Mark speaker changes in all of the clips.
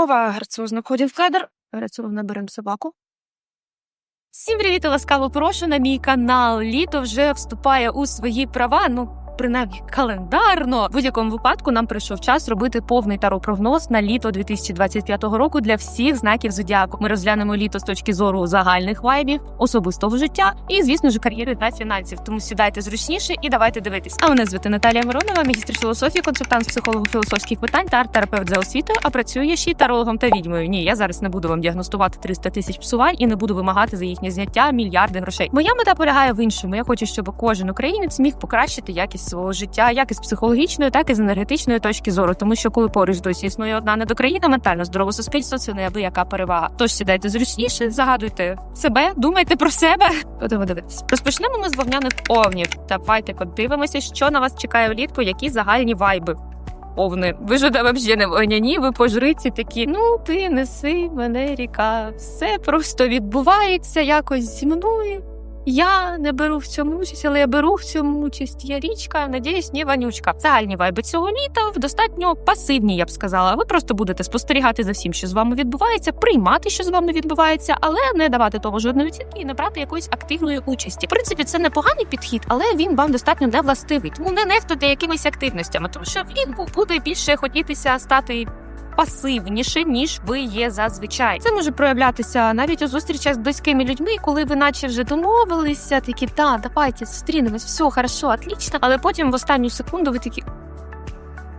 Speaker 1: Ова, грациозно входимо в кадр. Грациозно беремо собаку. Всім привіт і ласкаво прошу на мій канал. Літо вже вступає у свої права. Ну, принаймні календарно. В будь-якому випадку нам прийшов час робити повний таро-прогноз на літо 2025 року для всіх знаків зодіаку. Ми розглянемо літо з точки зору загальних вайбів, особистого життя і, звісно ж, кар'єри та фінансів. Тому сідайте зручніше і давайте дивитись. А мене звати Наталія Миронова, магістр філософії, консультант з психолого-філософських питань та арт-терапевт за освітою, а працюю я ще й тарологом та відьмою. Ні, я зараз не буду вам діагностувати 300 тисяч псувань і не буду вимагати за їхнє зняття мільярди грошей. Моя мета полягає в іншому. Я хочу, щоб кожен українець міг покращити якість свого життя, як із психологічної, так і з енергетичної точки зору. Тому що коли поруч досі існує одна недокраїна, ментально здорове суспільство це неабияка перевага. Тож сідайте зручніше, загадуйте себе, думайте про себе. Будемо дивитися. Розпочнемо ми з вогняних овнів. Давайте подивимося, що на вас чекає влітку, які загальні вайби. Овни, ви ж да, взагалі не вогняні, ви по жриці такі. Ну, ти неси мене ріка. Все просто відбувається якось зі мною. Я не беру в цьому участь, але я беру в цьому участь. Я річка, надіюсь, не вонючка. Загальні вайби цього літа достатньо пасивні, я б сказала. Ви просто будете спостерігати за всім, що з вами відбувається, приймати, що з вами відбувається, але не давати того жодної оцінки і не брати якоїсь активної участі. В принципі, це непоганий підхід, але він вам достатньо не властивий. Тому не нехтуйте якимись активностями, тому що влітку буде більше хотітися стати пасивніше, ніж ви є зазвичай. Це може проявлятися навіть у зустрічах з близькими людьми, коли ви наче вже домовилися, такі та давайте зустрінемось, все хорошо, отлично. Але потім в останню секунду ви такі.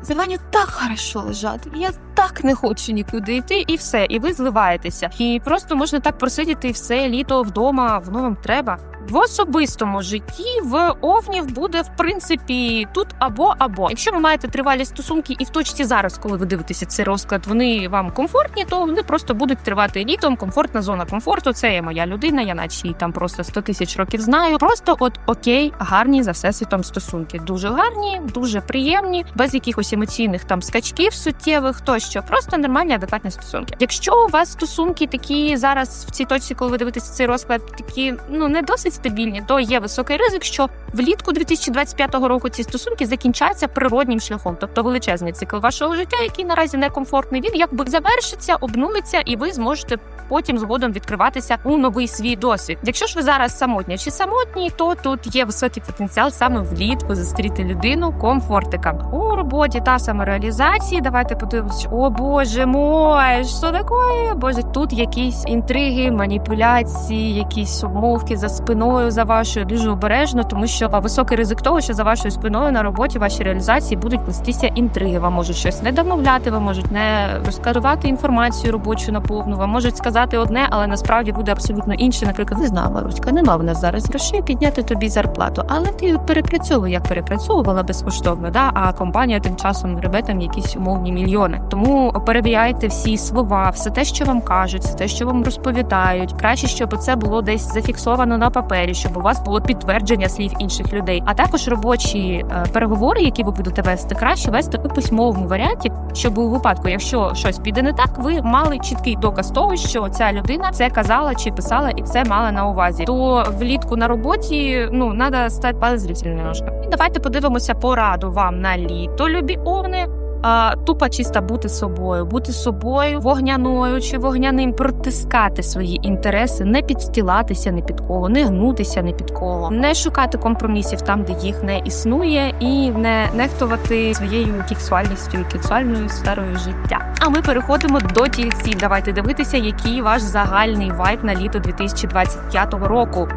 Speaker 1: Зелені так хорошо лежати. Я так не хочу нікуди йти, і все, і ви зливаєтеся. І просто можна так просидіти все літо вдома, воно вам треба. В особистому житті в овнів буде в принципі тут або або. Якщо ви маєте тривалі стосунки, і в точці зараз, коли ви дивитеся цей розклад, вони вам комфортні, то вони просто будуть тривати літом. Комфортна зона комфорту. Це є моя людина. Я наче її там просто 100 тисяч років знаю. Просто от окей, гарні за всесвітом стосунки. Дуже гарні, дуже приємні, без якихось емоційних там скачків суттєвих, тощо просто нормальні, адекватні стосунки. Якщо у вас стосунки такі зараз в цій точці, коли ви дивитеся цей розклад, такі ну не досить стабільні, то є високий ризик, що влітку 2025 року ці стосунки закінчаться природнім шляхом, тобто величезний цикл вашого життя, який наразі некомфортний, він якби завершиться, обнулиться, і ви зможете потім згодом відкриватися у новий свій досвід. Якщо ж ви зараз самотні чи самотні, то тут є високий потенціал саме влітку зустріти людину комфортика у роботі та самореалізації. Давайте подивимося. О боже мой, що таке? Боже, тут якісь інтриги, маніпуляції, якісь обмовки за спиною за вашою дуже обережно, тому що високий ризик того, що за вашою спиною на роботі вашій реалізації будуть плестися інтриги. Вам можуть щось не домовляти, вам можуть не розкарувати інформацію робочу на повну, вам можуть сказати одне, але насправді буде абсолютно інше. Наприклад, не знаю, Маруська, нема в нас зараз грошей підняти тобі зарплату, але ти перепрацьовуй, як перепрацьовувала безкоштовно. Да, а компанія тим часом гребе там якісь умовні мільйони. Тому перевіряйте всі слова, все те, що вам кажуть, все те, що вам розповідають. Краще, щоб це було десь зафіксовано на папері, щоб у вас було підтвердження слів інших людей. А також робочі е, переговори, які ви будете вести, краще вести у письмовому варіанті, щоб у випадку, якщо щось піде не так, ви мали чіткий доказ того, що ця людина це казала чи писала, і це мала на увазі. То влітку на роботі ну треба стати подозрительним немножко. І давайте подивимося пораду вам на літо, любі овни. А, тупо чисто бути собою, бути собою, вогняною чи вогняним, протискати свої інтереси, не підстілатися ні під кого, не гнутися ні під кого, не шукати компромісів там, де їх не існує, і не нехтувати своєю кексуальністю кексуальною сферою життя. А ми переходимо до тільців. Давайте дивитися, який ваш загальний вайб на літо 2025 року.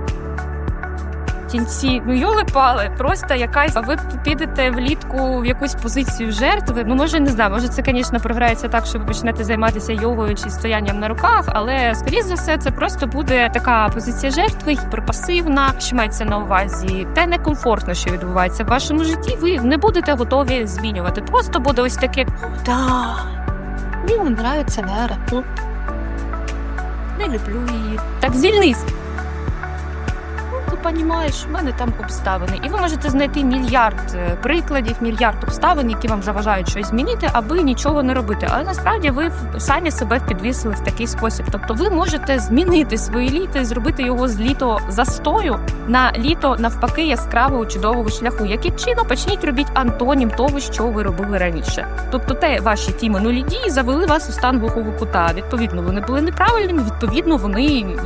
Speaker 1: Тільці, ну йоли пали, просто якась. А ви підете влітку в якусь позицію жертви. Ну може не знаю, може це, звісно, програється так, що ви почнете займатися йогою чи стоянням на руках, але скоріше за все, це просто буде така позиція жертви, гіперпасивна, що мається на увазі. Те некомфортно, що відбувається в вашому житті. Ви не будете готові змінювати. Просто буде ось таке. Да, мені подобається Вера. Ну, Не люблю її. Так звільнись. Розумієш, в мене там обставини. І ви можете знайти мільярд е, прикладів, мільярд обставин, які вам заважають щось змінити, аби нічого не робити. Але насправді ви самі себе підвісили в такий спосіб. Тобто ви можете змінити своє літо і зробити його з літо застою на літо навпаки яскравого чудового шляху. Яким чином почніть робіть антонім того, що ви робили раніше. Тобто, те ваші ті минулі дії завели вас у стан глухого кута. Відповідно, вони були неправильними. Відповідно, вони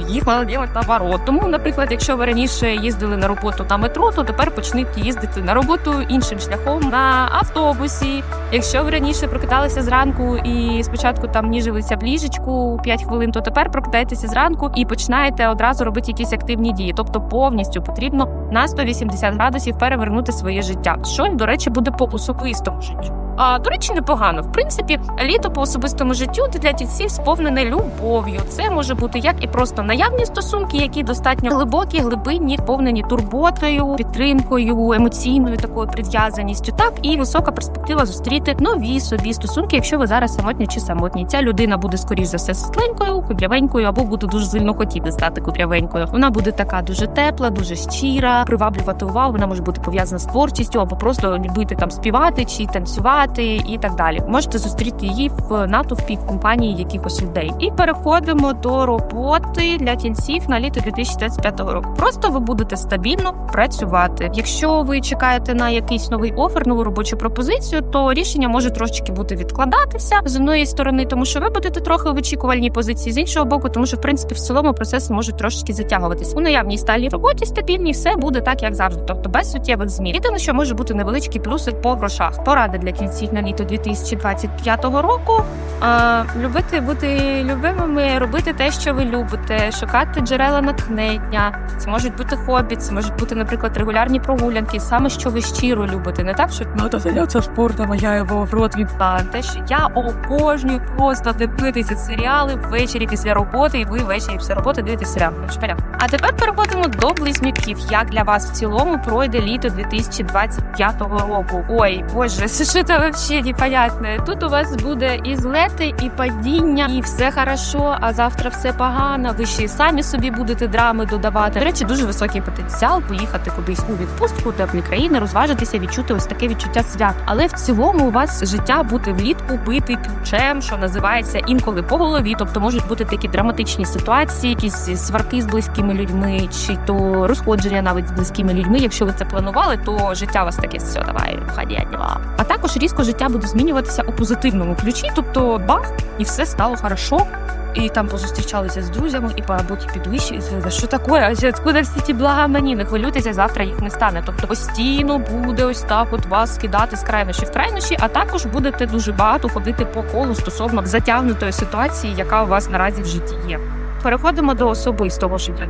Speaker 1: їх мали робити наоборот. Тому, наприклад, якщо ви раніше їздили на роботу на метро, то тепер почніть їздити на роботу іншим шляхом на автобусі. Якщо ви раніше прокидалися зранку і спочатку там ніжилися в ліжечку 5 хвилин, то тепер прокидаєтеся зранку і починаєте одразу робити якісь активні дії. Тобто повністю потрібно на 180 градусів перевернути своє життя, що до речі буде по особистому життю. А до речі, непогано. В принципі, літо по особистому життю для тільців сповнене любов'ю. Це може бути як і просто наявні стосунки, які достатньо глибокі, глибинні, вповнені турботою, підтримкою, емоційною такою прив'язаністю, так і висока перспектива зустріти нові собі стосунки, якщо ви зараз самотні чи самотні. Ця людина буде скоріш за все світленькою, кудрявенькою, або буде дуже сильно хотіти стати кудрявенькою. Вона буде така дуже тепла, дуже щира, приваблювати увагу. Вона може бути пов'язана з творчістю, або просто любити там співати чи танцювати і так далі. Можете зустріти її в натовпі в компанії якихось людей. І переходимо до роботи для тільців на літо 2025 року. Просто ви будете стабільно працювати. Якщо ви чекаєте на якийсь новий офер, нову робочу пропозицію, то рішення може трошечки бути відкладатися з одної сторони, тому що ви будете трохи в очікувальній позиції, з іншого боку, тому що в принципі в цілому процес може трошечки затягуватись. У наявній сталій роботі стабільній все буде так, як завжди, тобто без суттєвих змін. Єдине, що може бути невеличкий плюсик по грошах. Порада для кінців на літо 2025 року. А, любити бути любимими, робити те, що ви любите, шукати джерела натхнення. Це можуть бути хобі, це можуть бути, наприклад, регулярні прогулянки, саме що ви щиро любите, не так, що
Speaker 2: Надо заняться спортом, а я его в рот від...
Speaker 1: те, що я обожнюю просто дивитися серіали ввечері після роботи, і ви ввечері після роботи дивитесь серіал. Ну. А тепер переходимо до близнюків. Як для вас в цілому пройде літо 2025 року? Ой, боже, що це взагалі непонятне. Тут у вас буде і злети, і падіння, і все хорошо, а завтра все погано. Ви ще й самі собі будете драми додавати. До речі, дуже високий потенціал поїхати кудись у відпустку, теплі країни, розважитися, відчути ось таке відчуття свят. Але в цілому у вас життя буде влітку бити ключем, що називається інколи по голові. Тобто можуть бути такі драматичні ситуації, якісь сварки з близькими людьми, чи то розходження навіть з близькими людьми. Якщо ви це планували, то життя у вас таке все давай, ході, діла. А також різко життя буде змінюватися у позитивному ключі, тобто бах, і все стало хорошо. І там позустрічалися з друзями, і по роботі підвищується. Що таке? А откуда всі ті блага мені? Не хвилюйтеся, завтра їх не стане. Тобто постійно буде ось так от вас скидати з крайнощі в крайнощі, а також будете дуже багато ходити по колу стосовно затягнутої ситуації, яка у вас наразі в житті є. Переходимо до особистого життя.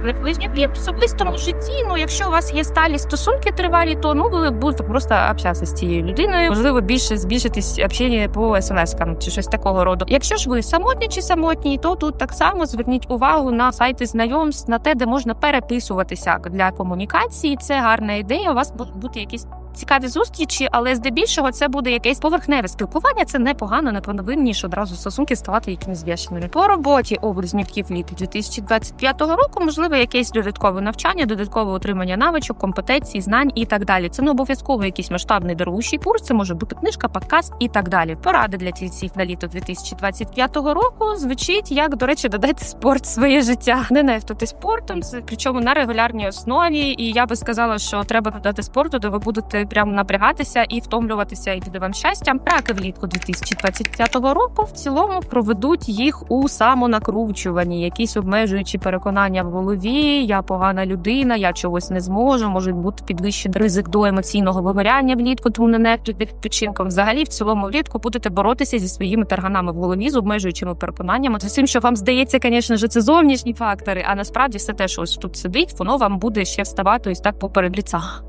Speaker 1: В особистому житті, ну якщо у вас є сталі стосунки тривалі, то ну ви будете просто общатися з цією людиною. Можливо, більше збільшитись общення по смс-кам чи щось такого роду. Якщо ж ви самотні чи самотні, то тут так само зверніть увагу на сайти знайомств, на те, де можна переписуватися для комунікації. Це гарна ідея. У вас будуть бути якісь. Цікаві зустрічі, але здебільшого це буде якесь поверхневе спілкування. Це непогано, не повинні ж одразу стосунки ставати якимись зв'язаними. По роботі облизнюків літа 2025 року можливо якесь додаткове навчання, додаткове отримання навичок, компетенцій, знань і так далі. Це не обов'язково якийсь масштабний дорогущий курс. Це може бути книжка, подкаст і так далі. Поради для тільців на літо 2025 року звучить як, до речі, додати спорт в своє життя. Не нехтувати спортом, причому на регулярній основі. І я би сказала, що треба додати спорту, де ви будете прямо напрягатися і втомлюватися, і буде вам щастя. Раки влітку 2025 року в цілому проведуть їх у самонакручуванні, якісь обмежуючі переконання в голові. Я погана людина, я чогось не зможу. Може бути підвищений ризик до емоційного вигоряння влітку, тому не нехтуйте відпочинком. Взагалі, в цілому влітку будете боротися зі своїми тарганами в голові з обмежуючими переконаннями. З усім, що вам здається, звісно ж, це зовнішні фактори, а насправді все те, що ось тут сидить, воно вам буде ще вставати ось так поперед ліца.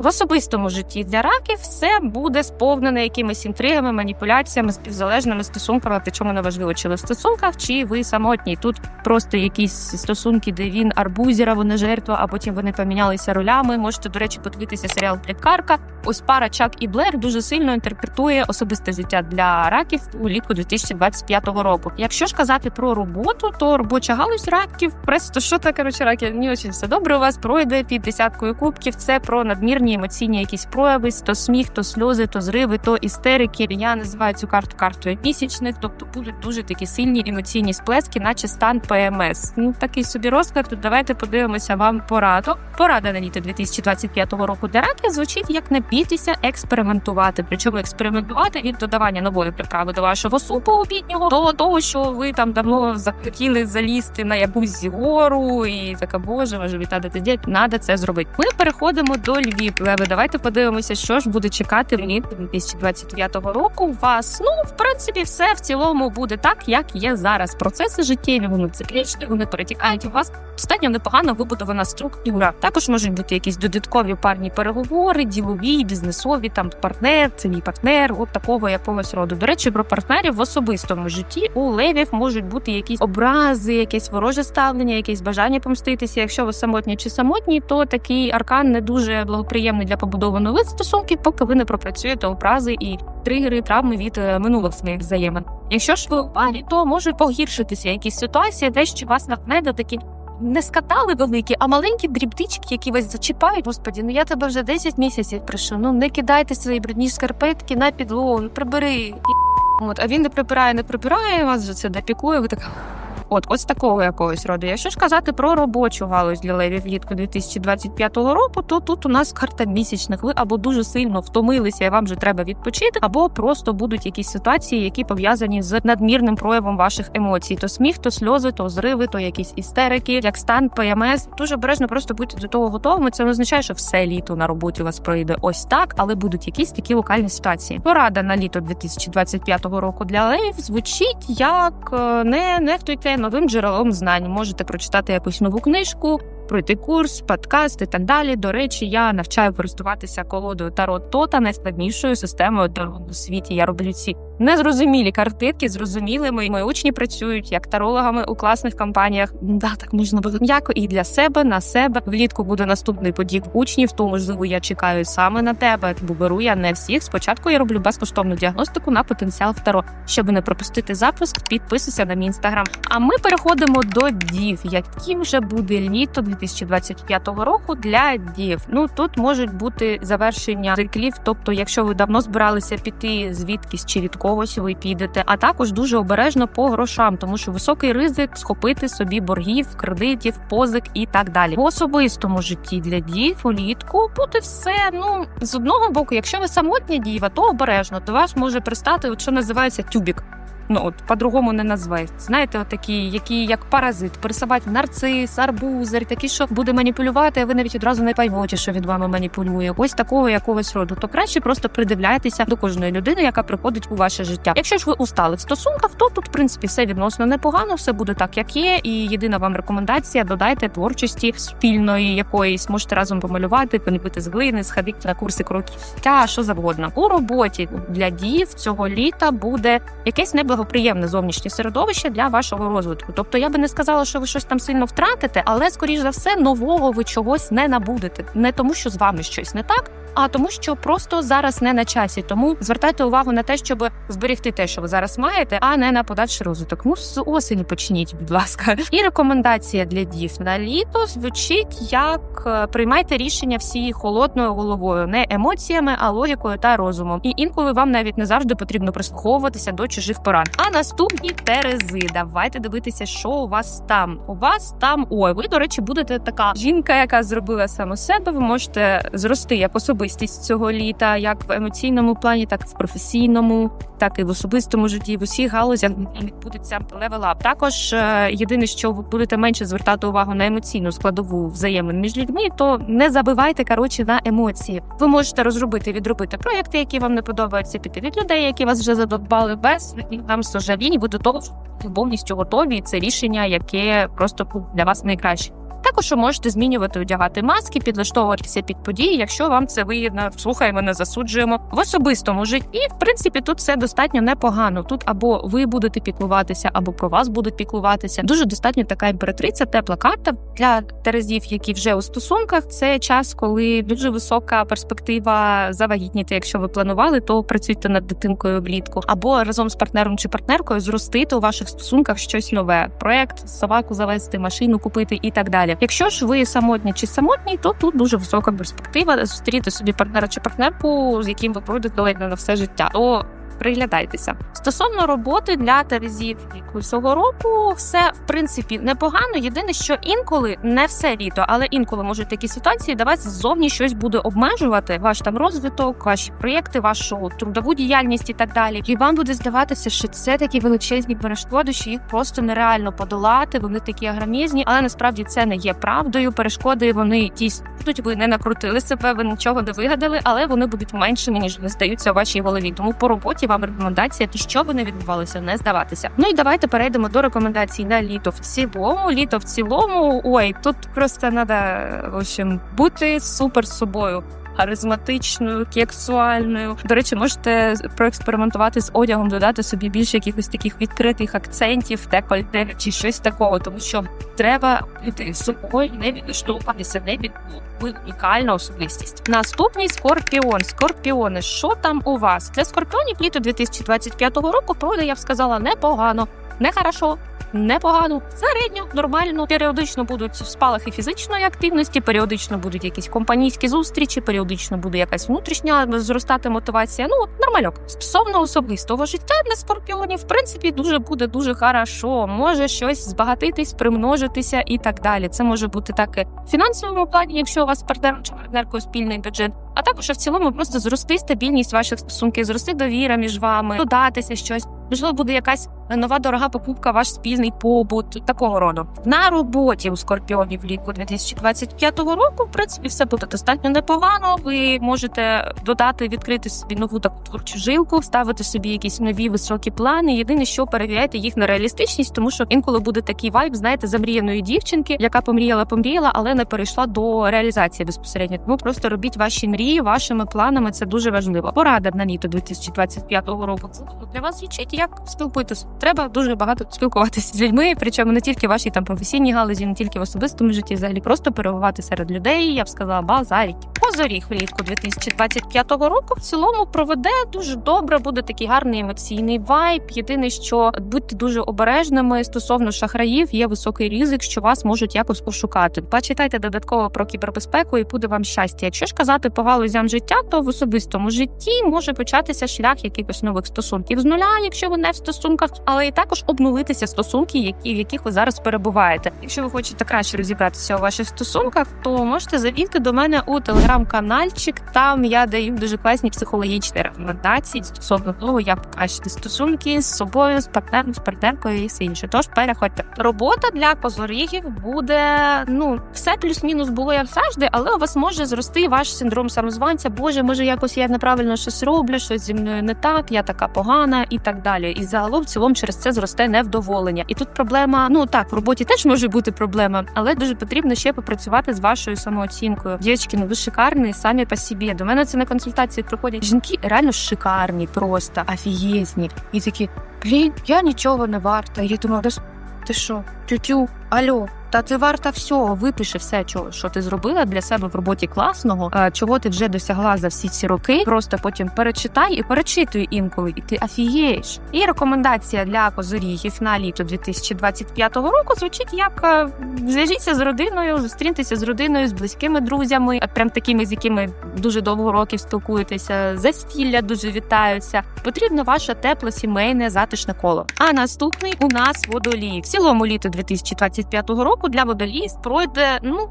Speaker 1: В особистому житті для раків все буде сповнене якимись інтригами, маніпуляціями, співзалежними стосунками. Причому не важливо, чи ви в стосунках, чи ви самотній. Тут просто якісь стосунки, де він арбузер, а вона жертва, а потім вони помінялися ролями. Можете, до речі, подивитися серіал Пліткарка. Ось пара Чак і Блер дуже сильно інтерпретує особисте життя для раків улітку 2025 року. Якщо ж казати про роботу, то робоча галузь раків, просто що таке коротше, раки, не дуже все добре. У вас пройде під десяткою кубків. Це про надмірні емоційні якісь прояви, то сміх, то сльози, то зриви, то істерики. Я називаю цю карту картою місячних, тобто будуть дуже такі сильні емоційні сплески, наче стан ПМС. Ну такий собі розклад. Тут давайте подивимося вам пораду. Порада на літо 2025 року для раків звучить як не бійтеся експериментувати. Причому експериментувати від додавання нової приправи до вашого супу обіднього до того, що ви там давно захотіли залізти на якусь гору, і така боже, може вітати тоді. Надо це зробити. Ми переходимо до Львів. Леви, давайте подивимося, що ж буде чекати влітку 2029 року. У Вас ну в принципі все в цілому буде так, як є зараз. Процеси життєві вони циклічні, вони перетікають. У вас достатньо непогано вибудована структура. Також можуть бути якісь додаткові парні переговори, ділові, бізнесові, там партнер, це мій партнер, от такого якогось роду. До речі, про партнерів в особистому житті у левів можуть бути якісь образи, якесь вороже ставлення, якесь бажання помститися. Якщо ви самотні чи самотні, то такий аркан не дуже благоприємний для побудови нових стосунків, поки ви не пропрацюєте образи і тригери, травми від е, минулих своїх взаємин. Якщо ж ви у парі, то можуть погіршитися якісь ситуації, де що вас нахне такі не скатали великі, а маленькі дрібтички, які вас зачіпають. Господі, ну я тебе вже 10 місяців прошу. Ну не кидайте свої брудні шкарпетки на підлогу, ну прибери. От, а він не прибирає, не прибирає, вас вже це допікує. Ви така. От, ось такого якогось роду. Якщо ж казати про робочу галузь для левів влітку 2025 року, то тут у нас карта місячних. Ви або дуже сильно втомилися, і вам вже треба відпочити, або просто будуть якісь ситуації, які пов'язані з надмірним проявом ваших емоцій. То сміх, то сльози, то зриви, то якісь істерики, як стан ПМС. Дуже обережно просто будьте до того готовими. Це не означає, що все літо на роботі у вас пройде ось так, але будуть якісь такі локальні ситуації. Порада на літо 2025 року для левів звучить як е, не нехтуйте новим джерелом знань. Можете прочитати якусь нову книжку. Пройти курс, подкаст і так далі. До речі, я навчаю користуватися колодою Тарот Тота найскладнішою системою Таро у світі. Я роблю ці незрозумілі картинки, зрозумілими. Мої учні працюють як тарологами у класних компаніях. Да, так можна було м'яко і для себе на себе. Влітку буде наступний подік учнів. То можливо, я чекаю саме на тебе. Бо беру я не всіх. Спочатку я роблю безкоштовну діагностику на потенціал в Таро. Щоб не пропустити запуск, підписуйся на мій інстаграм. А ми переходимо до дів. Яким же буде літо 2025 року для дів? Ну тут можуть бути завершення циклів. Тобто, якщо ви давно збиралися піти звідкись чи від когось, ви підете. А також дуже обережно по грошам, тому що високий ризик схопити собі боргів, кредитів, позик і так далі. В особистому житті для дів улітку буде все. Ну з одного боку, якщо ви самотня діва, то обережно до вас може пристати, от що називається тюбік. Ну от по-другому не назвеш. Знаєте, от такі, які як паразит, пересувати нарцис, арбузер, такі, що буде маніпулювати, а ви навіть одразу не поймете, що від вами маніпулює. Ось такого якогось роду. То краще просто придивляйтеся до кожної людини, яка приходить у ваше життя. Якщо ж ви у сталих стосунках, то тут в принципі все відносно непогано, все буде так, як є. І єдина вам рекомендація: додайте творчості спільної якоїсь, можете разом помалювати, поліпити з глини, сходити на курси кроків, та що завгодно. У роботі для дів цього літа буде якесь неблагоприємне зовнішнє середовище для вашого розвитку. Тобто я би не сказала, що ви щось там сильно втратите, але скоріш за все нового ви чогось не набудете. Не тому, що з вами щось не так. А тому, що просто зараз не на часі. Тому звертайте увагу на те, щоб зберегти те, що ви зараз маєте, а не на подальший розвиток. Ну з осені почніть, будь ласка. І рекомендація для дів на літо звучить як е, приймайте рішення всі холодною головою, не емоціями, а логікою та розумом. І інколи вам навіть не завжди потрібно прислуховуватися до чужих порад. А наступні терези. Давайте дивитися, що у вас там. У вас там ой, ви до речі, будете така жінка, яка зробила саме себе. Ви можете зрости як особистість цього літа, як в емоційному плані, так і в професійному, так і в особистому житті. В усіх галузях відбудеться левелап. Також е, єдине, що ви будете менше звертати увагу на емоційну складову взаємин між людьми, то не забивайте коротше на емоції. Ви можете розробити відробити проєкти, які вам не подобаються, піти від людей, які вас вже задовбали, без там сожалінь. Ви до того повністю готові. Це рішення, яке просто для вас найкраще. Також ви можете змінювати одягати маски, підлаштовуватися під події, якщо вам це вигідно. Слухай, ми не засуджуємо в особистому житті. В принципі, тут все достатньо непогано. Тут або ви будете піклуватися, або про вас будуть піклуватися. Дуже достатньо така імператриця, тепла карта для терезів, які вже у стосунках. Це час, коли дуже висока перспектива завагітніти. Якщо ви планували, то працюйте над дитинкою влітку, або разом з партнером чи партнеркою зростити у ваших стосунках щось нове: проект, собаку завести, машину купити і так далі. Якщо ж ви самотні чи самотній, то тут дуже висока перспектива зустріти собі партнера чи партнерку, з яким ви пройдете ледь на все життя. То приглядайтеся стосовно роботи для терезів цього року, все в принципі непогано. Єдине, що інколи не все літо, але інколи можуть такі ситуації, де вас ззовні щось буде обмежувати. Ваш там розвиток, ваші проєкти, вашу трудову діяльність і так далі. І вам буде здаватися, що це такі величезні перешкоди, що їх просто нереально подолати. Вони такі агромізні, але насправді це не є правдою. Перешкоди вони дійсно будуть. Ви не накрутили себе, ви нічого не вигадали, але вони будуть меншими ніж здаються у вашій голові. Тому по роботі вам рекомендація, то що би не відбувалося, не здаватися. Ну і давайте перейдемо до рекомендацій на літо в цілому. Літо в цілому. Ой, тут просто треба в общем, бути супер собою. Харизматичною, кексуальною. До речі, можете проекспериментувати з одягом, додати собі більше якихось таких відкритих акцентів, декольте чи щось такого, тому що треба бути собою, не відштовхуватися, не від ви унікальна особистість. Наступний скорпіон. Скорпіони, що там у вас? Для скорпіонів літо 2025 року пройде, я б сказала, непогано, не хорошо. Непогано, середньо, нормально. Періодично будуть спалахи фізичної активності, періодично будуть якісь компанійські зустрічі, періодично буде якась внутрішня зростати мотивація. Ну от. Стосовно особистого життя для скорпіонів, в принципі, дуже буде дуже хорошо. Може щось збагатитись, примножитися і так далі. Це може бути так і в фінансовому плані, якщо у вас з партнером чи партнеркою спільний бюджет. А також в цілому просто зрости стабільність ваших стосунків, зрости довіра між вами, додатися щось. Можливо, буде якась нова дорога покупка, ваш спільний побут такого роду. На роботі у скорпіонів влітку 2025 року, в принципі, все буде достатньо непогано. Ви можете додати, відкрити собі нову таку творчу жилку, вставити собі якісь нові високі плани. Єдине, що перевіряйте їх на реалістичність, тому що інколи буде такий вайб, знаєте, замріяної дівчинки, яка помріяла, помріяла, але не перейшла до реалізації безпосередньо. Тому просто робіть ваші мрії, вашими планами. Це дуже важливо. Порада на літо 2025 року. Для вас звучить як спілкуйтесь. Треба дуже багато спілкуватися з людьми, причому не тільки в вашій там професійній галузі, не тільки в особистому житті, взагалі просто перебувати серед людей. Я б сказала, базаріть. Позоріг влітку 2025 року в цілому проведе дуже добре. Буде такий гарний емоційний вайб. Єдине, що будьте дуже обережними стосовно шахраїв. Є високий ризик, що вас можуть якось пошукати. Почитайте додатково про кібербезпеку і буде вам щастя. Якщо ж казати по галузям життя, то в особистому житті може початися шлях якихось нових стосунків з нуля, якщо ви не в стосунках, але і також обнулитися стосунки, які в яких ви зараз перебуваєте. Якщо ви хочете краще розібратися у ваших стосунках, то можете завійти до мене у телеграм-канальчик. Там я даю дуже класні психологічні рекомендації стосовно того, як покращити стосунки з собою, з партнером, з партнеркою і все інше. Тож переходьте. Робота для позорігів буде ну все плюс-мінус було як завжди, але у вас може зрости ваш синдром самозванця. Боже, може, якось я неправильно щось роблю, щось зі мною не так, я така погана і так далі. І загалом в цілому через це зросте невдоволення. І тут проблема, ну так, в роботі теж може бути проблема, але дуже потрібно ще попрацювати з вашою самооцінкою. Дівчатки, ну ви шикарні самі по собі. До мене це на консультації приходять жінки реально шикарні, просто офігезні. І такі, блін, я нічого не варта. Я думаю, ти що, тютю, алло, та ти варта всього, випиши все, що ти зробила для себе в роботі класного, е, чого ти вже досягла за всі ці роки. Просто потім перечитай і перечитуй інколи, і ти афієш. І рекомендація для козорігів на літо 2025 року звучить як е, зв'яжіться з родиною, зустріньтеся з родиною, з близькими друзями, прям такими, з якими дуже довго років спілкуєтеся, застілля дуже вітаються. Потрібно ваше тепле сімейне затишне коло. А наступний у нас водолій. В цілому літо 2025 року для водоліїв пройде ну.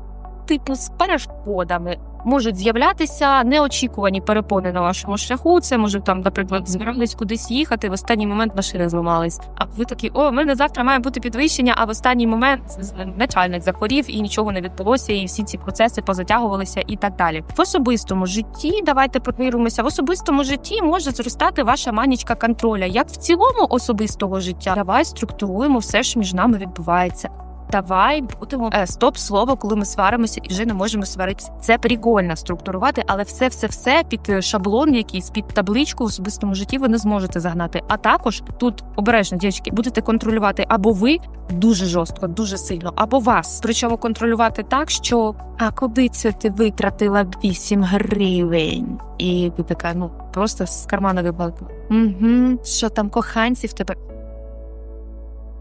Speaker 1: Типу з перешкодами можуть з'являтися неочікувані перепони на вашому шляху. Це може там, наприклад, збирались кудись їхати. В останній момент машини зламались. А ви такі, о, в мене завтра має бути підвищення. А в останній момент начальник захворів і нічого не відбулося, і всі ці процеси позатягувалися і так далі. В особистому житті давайте провіримося. В особистому житті може зростати ваша манічка контроля. Як в цілому особистого життя, давай структуруємо все, що між нами відбувається. Давай будемо е, стоп слово, коли ми сваримося і вже не можемо сваритися. Це прикольно структурувати, але все, все, все під е, шаблон, якийсь під табличку в особистому житті ви не зможете загнати. А також тут обережно, дівчатки, будете контролювати або ви дуже жорстко, дуже сильно, або вас. Причому контролювати так, що а куди це ти витратила 8 гривень? І ви така, ну просто з кармана вибалкала. Угу, що там коханців тебе.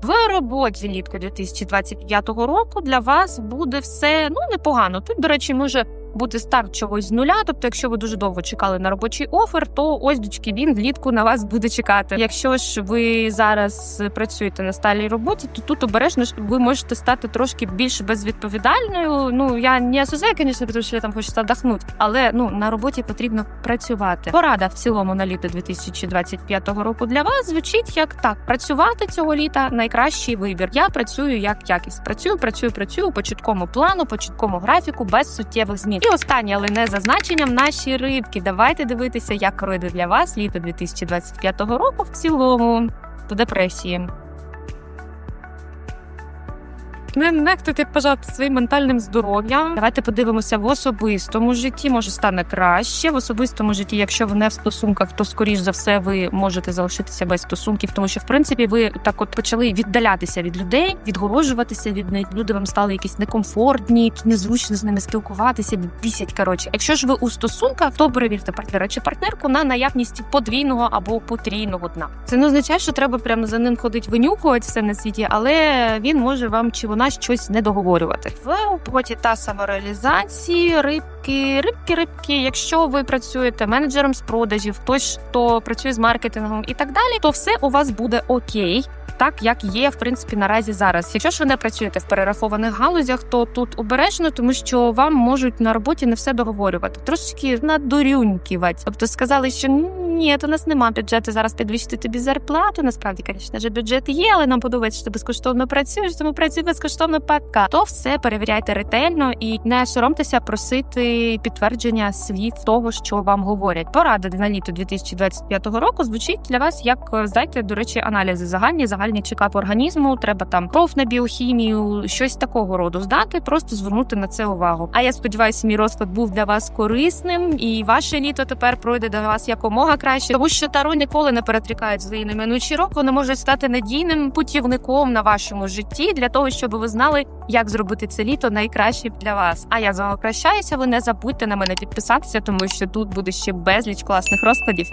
Speaker 1: В роботі літку 2025 року для вас буде все ну непогано. Тут, до речі, може бути старт чогось з нуля. Тобто, якщо ви дуже довго чекали на робочий офер, то ось дочки він влітку на вас буде чекати. Якщо ж ви зараз працюєте на сталій роботі, то тут обережно ви можете стати трошки більш безвідповідальною. Ну я не осуждаю, звісно, тому що я там хочеться вдохнути, але ну на роботі потрібно працювати. Порада в цілому на літо 2025 року для вас звучить як так: працювати цього літа найкращий вибір. Я працюю як якість. Працюю, працюю, працюю по чіткому плану, по чіткому графіку, без суттєвих змін. І останнє, але не за значенням, наші рибки. Давайте дивитися, як пройде для вас літо 2025 року в цілому до депресії. Не нехтуйте пожати своїм ментальним здоров'ям. Давайте подивимося в особистому житті. Може стане краще в особистому житті. Якщо ви не в стосунках, то скоріш за все ви можете залишитися без стосунків, тому що в принципі ви так от почали віддалятися від людей, відгороджуватися від них. Люди вам стали якісь некомфортні, незручно з ними спілкуватися, бісять. Коротше, якщо ж ви у стосунках, то перевірте партнера чи партнерку на наявність подвійного або потрійного дна. Це не означає, що треба прямо за ним ходити винюкувати все на світі, але він може вам чи вона щось не договорювати. В роботі та самореалізації рибки, рибки, рибки. Якщо ви працюєте менеджером з продажів, хтось хто працює з маркетингом і так далі, то все у вас буде окей. Так як є в принципі наразі зараз. Якщо ж ви не працюєте в перерахованих галузях, то тут обережно, тому що вам можуть на роботі не все договорювати, трошки надурюньківати. Тобто сказали, що ні, то у нас нема бюджету зараз підвищити тобі зарплату. Насправді, звісно бюджет є, але нам подобається, що ти безкоштовно працюєш, тому працюй безкоштовно пока. То все перевіряйте ретельно і не соромтеся просити підтвердження слів того, що вам говорять. Порада на літо 2025 року звучить для вас як е, здайте, до речі, аналізи загальні, загальні чекап організму. Треба там кров на біохімію, щось такого роду здати, просто звернути на це увагу. А я сподіваюся, мій розклад був для вас корисним, і ваше літо тепер пройде для вас якомога краще, тому що таро ніколи не перетрікають свої неминучі роки. Вони можуть стати надійним путівником на вашому житті для того, щоб ви знали, як зробити це літо найкраще для вас. А я з вами прощаюся. Ви не забудьте на мене підписатися, тому що тут буде ще безліч класних розкладів.